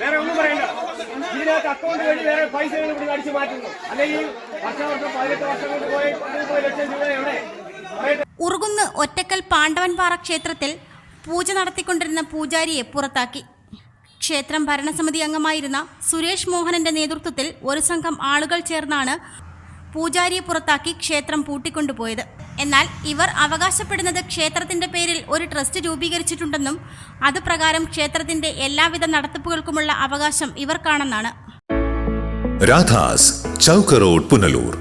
വേറെ ഒന്നും പറയണ്ട. ഇതിനകത്ത് അക്കൗണ്ട് വേറെ ഇവിടെ അടിച്ചു മാറ്റുന്നു. അല്ലെങ്കിൽ പതിനെട്ട് വർഷം കൊണ്ട് പോയി ലക്ഷം ഉറുകുന്ന് ഒറ്റക്കൽ പാണ്ഡവൻപാറ ക്ഷേത്രത്തിൽ പൂജ നടത്തിക്കൊണ്ടിരുന്ന പൂജാരിയെ പുറത്താക്കി. ക്ഷേത്രം ഭരണസമിതി അംഗമായിരുന്ന സുരേഷ് മോഹനന്റെ നേതൃത്വത്തിൽ ഒരു സംഘം ആളുകൾ ചേർന്നാണ് പൂജാരിയെ പുറത്താക്കി ക്ഷേത്രം പൂട്ടിക്കൊണ്ടുപോയത്. എന്നാൽ ഇവർ അവകാശപ്പെടുന്നത് ക്ഷേത്രത്തിന്റെ പേരിൽ ഒരു ട്രസ്റ്റ് രൂപീകരിച്ചിട്ടുണ്ടെന്നും അത് പ്രകാരം ക്ഷേത്രത്തിന്റെ എല്ലാവിധ നടത്തിപ്പുകൾക്കുമുള്ള അവകാശം ഇവർക്കാണെന്നാണ് രാധാസ് ചൗക്ക് റോഡ് പുനലൂർ.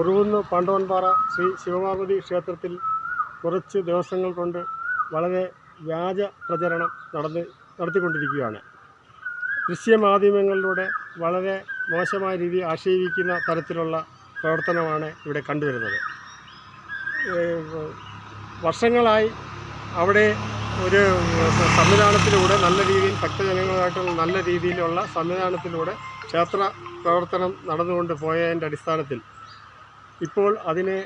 ഉറുകുന്ന് പാണ്ഡവൻപാറ ശ്രീ ശിവപാർവതി ക്ഷേത്രത്തിൽ കുറച്ച് ദിവസങ്ങൾ കൊണ്ട് വളരെ വ്യാജ പ്രചരണം നടന്ന് നടത്തിക്കൊണ്ടിരിക്കുകയാണ്. ദൃശ്യമാധ്യമങ്ങളിലൂടെ വളരെ മോശമായ രീതിയിൽ ആക്ഷേപിക്കുന്ന തരത്തിലുള്ള പ്രവർത്തനമാണ് ഇവിടെ കണ്ടുവരുന്നത്. വർഷങ്ങളായി അവിടെ ഒരു സംവിധാനത്തിലൂടെ നല്ല രീതിയിൽ ഭക്തജനങ്ങളുമായിട്ടുള്ള നല്ല രീതിയിലുള്ള സംവിധാനത്തിലൂടെ ക്ഷേത്ര പ്രവർത്തനം നടന്നുകൊണ്ട് പോയതിന്റെ അടിസ്ഥാനത്തിൽ ഇപ്പോൾ അതിനെ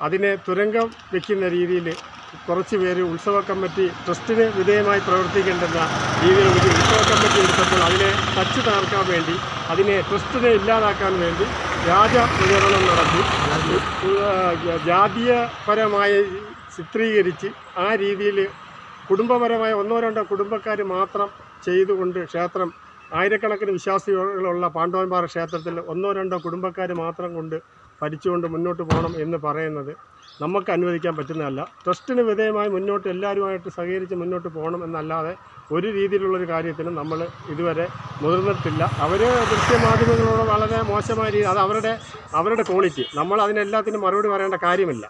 അതിനെ തുരങ്കം വയ്ക്കുന്ന രീതിയിൽ കുറച്ച് പേര് ഉത്സവ കമ്മിറ്റി ട്രസ്റ്റിന് വിധേയമായി പ്രവർത്തിക്കേണ്ടെന്ന രീതിയിൽ ഒരു ഉത്സവ കമ്മിറ്റി എടുത്തപ്പോൾ അതിനെ തച്ചു തകർക്കാൻ വേണ്ടി അതിനെ ട്രസ്റ്റിനെ ഇല്ലാതാക്കാൻ വേണ്ടി വ്യാജ പ്രചരണം നടത്തി. ജാതീയപരമായി ചിത്രീകരിച്ച് ആ രീതിയിൽ കുടുംബപരമായ ഒന്നോ രണ്ടോ കുടുംബക്കാർ മാത്രം ചെയ്തുകൊണ്ട് ക്ഷേത്രം ആയിരക്കണക്കിന് വിശ്വാസികളുള്ള പാണ്ഡവന്മാർ ക്ഷേത്രത്തിൽ ഒന്നോ രണ്ടോ കുടുംബക്കാർ മാത്രം കൊണ്ട് ഭരിച്ചുകൊണ്ട് മുന്നോട്ട് പോകണം എന്ന് പറയുന്നത് നമുക്ക് അനുവദിക്കാൻ പറ്റുന്നതല്ല. ട്രസ്റ്റിന് വിധേയമായി മുന്നോട്ട് എല്ലാവരുമായിട്ട് സഹകരിച്ച് മുന്നോട്ട് പോകണം എന്നല്ലാതെ ഒരു രീതിയിലുള്ളൊരു കാര്യത്തിനും നമ്മൾ ഇതുവരെ മുതിർന്നിട്ടില്ല. അവർ ദൃശ്യമാധ്യമങ്ങളോട് വളരെ മോശമായ രീതി അത് അവരുടെ അവരുടെ ക്വാളിറ്റി. നമ്മൾ അതിനെല്ലാത്തിനും മറുപടി പറയേണ്ട കാര്യമില്ല.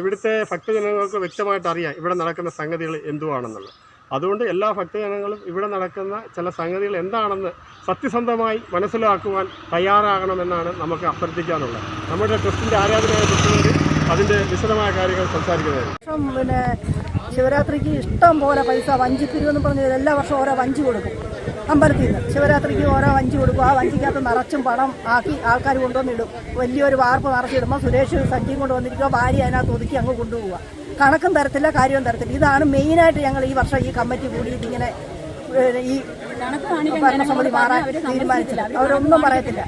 ഇവിടുത്തെ ഭക്തജനങ്ങൾക്ക് വ്യക്തമായിട്ട് അറിയാം ഇവിടെ നടക്കുന്ന സംഗതികൾ എന്തുവാണെന്നുള്ളത്. അതുകൊണ്ട് എല്ലാ ഭക്തജനങ്ങളും ഇവിടെ നടക്കുന്ന ചില സംഗതികൾ എന്താണെന്ന് സത്യസന്ധമായി മനസ്സിലാക്കുവാൻ തയ്യാറാകണമെന്നാണ് നമുക്ക് അഭ്യർത്ഥിക്കാനുള്ളത്. നമ്മുടെ ട്രസ്റ്റിന്റെ ആരാധനയായ പ്രസിഡന്റ് അതിന്റെ വിശദമായ കാര്യങ്ങൾ സംസാരിക്കുന്നതായിരിക്കും വർഷം പിന്നെ ശിവരാത്രിക്ക് ഇഷ്ടം പോലെ പൈസ വഞ്ചി വഞ്ചിപ്പിരുമെന്ന് പറഞ്ഞ് എല്ലാ വർഷവും ഓരോ വഞ്ചി കൊടുക്കും. അമ്പലത്തിൽ നിന്ന് ശിവരാത്രിക്ക് ഓരോ വഞ്ചി കൊടുക്കും. ആ വഞ്ചിക്കകത്ത് നിറച്ചും പണം ആക്കി ആൾക്കാർ കൊണ്ടുവന്നിടും വലിയൊരു വാർപ്പ് നിറച്ചിടുമ്പോൾ സുരേഷ് സഞ്ചിയും കൊണ്ടുവന്നിരിക്കുക ഭാര്യ അതിനകത്ത് ഒതുക്കി അങ്ങ് കൊണ്ടുപോവുക കണക്കും തരത്തില്ല കാര്യവും തരത്തില്ല. ഇതാണ് മെയിനായിട്ട് ഞങ്ങൾ ഈ വർഷം ഈ കമ്മിറ്റി കൂടിയിട്ട് ഇങ്ങനെ ഈ ഭരണസമിതി മാറാൻ തീരുമാനിച്ചില്ല അവരൊന്നും പറയത്തില്ല.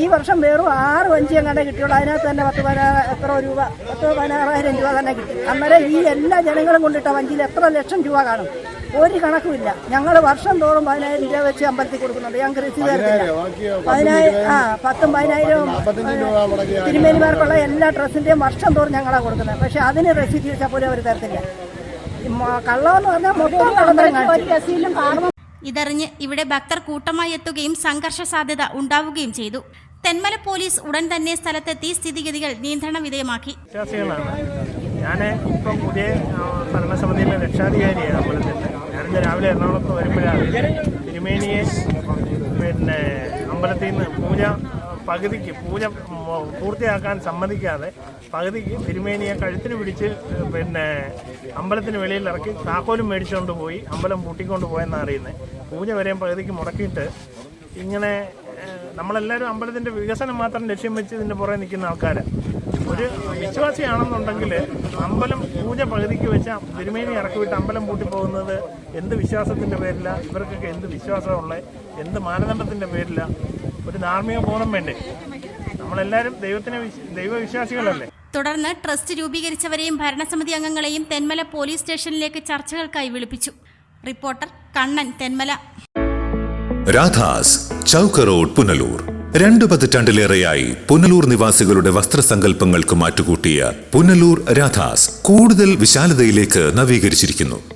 ഈ വർഷം വെറും ആറ് വഞ്ചി എങ്ങാണ്ട് കിട്ടിയുള്ളൂ. അതിനകത്ത് തന്നെ പത്ത് പതിനാറ് എത്ര രൂപ? പത്ത് പതിനാറായിരം രൂപ തന്നെ കിട്ടി. അന്നേരം ഈ എല്ലാ ജനങ്ങളും കൊണ്ടിട്ട വഞ്ചിയിൽ എത്ര ലക്ഷം രൂപ കാണും? ഒരു കണക്കുമില്ല. ഞങ്ങൾ വർഷം തോറും പതിനായിരം രൂപ വെച്ച് അമ്പലത്തിൽ കൊടുക്കുന്നുണ്ട്. ഞങ്ങൾക്ക് രസീത് തരത്തില്ല. പതിനായിരം ആ പത്തും പതിനായിരവും തിരുമേനിമാർക്കുള്ള എല്ലാ ഡ്രസ്സിന്റെയും വർഷം തോറും ഞങ്ങളാണ് കൊടുക്കുന്നത്. പക്ഷേ അതിന് രസീത് ചോദിച്ചാൽ പോലും അവർ തരത്തില്ല. കള്ളമെന്ന് പറഞ്ഞാൽ മൊത്തം കള്ളത്തരം കാണിച്ചു ഇതറിഞ്ഞ് ഇവിടെ ഭക്തർ കൂട്ടമായി എത്തുകയും സംഘർഷ സാധ്യത ഉണ്ടാവുകയും ചെയ്തു. തെന്മല പോലീസ് ഉടൻ തന്നെ സ്ഥലത്തെത്തി സ്ഥിതിഗതികൾ നിയന്ത്രണ വിധേയമാക്കി. ഞാൻ രാവിലെ എറണാകുളത്ത് വരുമ്പോഴാണ് തിരുമേനിയെ പിന്നെ അമ്പലത്തിൽ നിന്ന് പൂജ പകുതിക്ക് പൂജ പൂർത്തിയാക്കാൻ സമ്മതിക്കാതെ പകുതിക്ക് തിരുമേനിയെ കഴുത്തിന് പിടിച്ച് പിന്നെ അമ്പലത്തിന് വെളിയിൽ ഇറക്കി താക്കോലും മേടിച്ചുകൊണ്ട് പോയി അമ്പലം പൂട്ടിക്കൊണ്ട് പോയെന്നാണ് അറിയുന്നത് പൂജ വരെയും പകുതിക്ക് മുടക്കിയിട്ട് ഇങ്ങനെ നമ്മളെല്ലാവരും അമ്പലത്തിന്റെ വികസനം മാത്രം ലക്ഷ്യം വെച്ച് ഇതിന്റെ പുറകെ നിൽക്കുന്ന ആൾക്കാരാണ് ഒരു വിശ്വാസിയാണെന്നുണ്ടെങ്കിൽ അമ്പലം പൂജ പകുതിക്ക് വെച്ച തിരുമേനി ഇറക്കി വിട്ട് അമ്പലം പൂട്ടി പോകുന്നത് എന്ത് വിശ്വാസത്തിന്റെ പേരില? ഇവർക്കൊക്കെ എന്ത് വിശ്വാസമുള്ള? എന്ത് മാനദണ്ഡത്തിന്റെ പേരില? ഒരു ധാർമ്മിക ബോധം വേണ്ടേ? നമ്മളെല്ലാവരും ദൈവത്തിനെ ദൈവവിശ്വാസികളല്ലേ? തുടർന്ന് ട്രസ്റ്റ് രൂപീകരിച്ചവരെയും ഭരണസമിതി അംഗങ്ങളെയും തെന്മല പോലീസ് സ്റ്റേഷനിലേക്ക് ചർച്ചകൾക്കായി വിളിപ്പിച്ചു. റിപ്പോർട്ടർ കണ്ണൻ തെന്മല. രാധാസ് ചൗക്ക് റോഡ് പുനലൂർ. രണ്ടു പതിറ്റാണ്ടിലേറെയായി പുനലൂർ നിവാസികളുടെ വസ്ത്രസങ്കല്പങ്ങൾക്ക് മാറ്റുകൂട്ടിയ പുനലൂർ രാധാസ് കൂടുതൽ വിശാലതയിലേക്ക് നവീകരിച്ചിരിക്കുന്നു.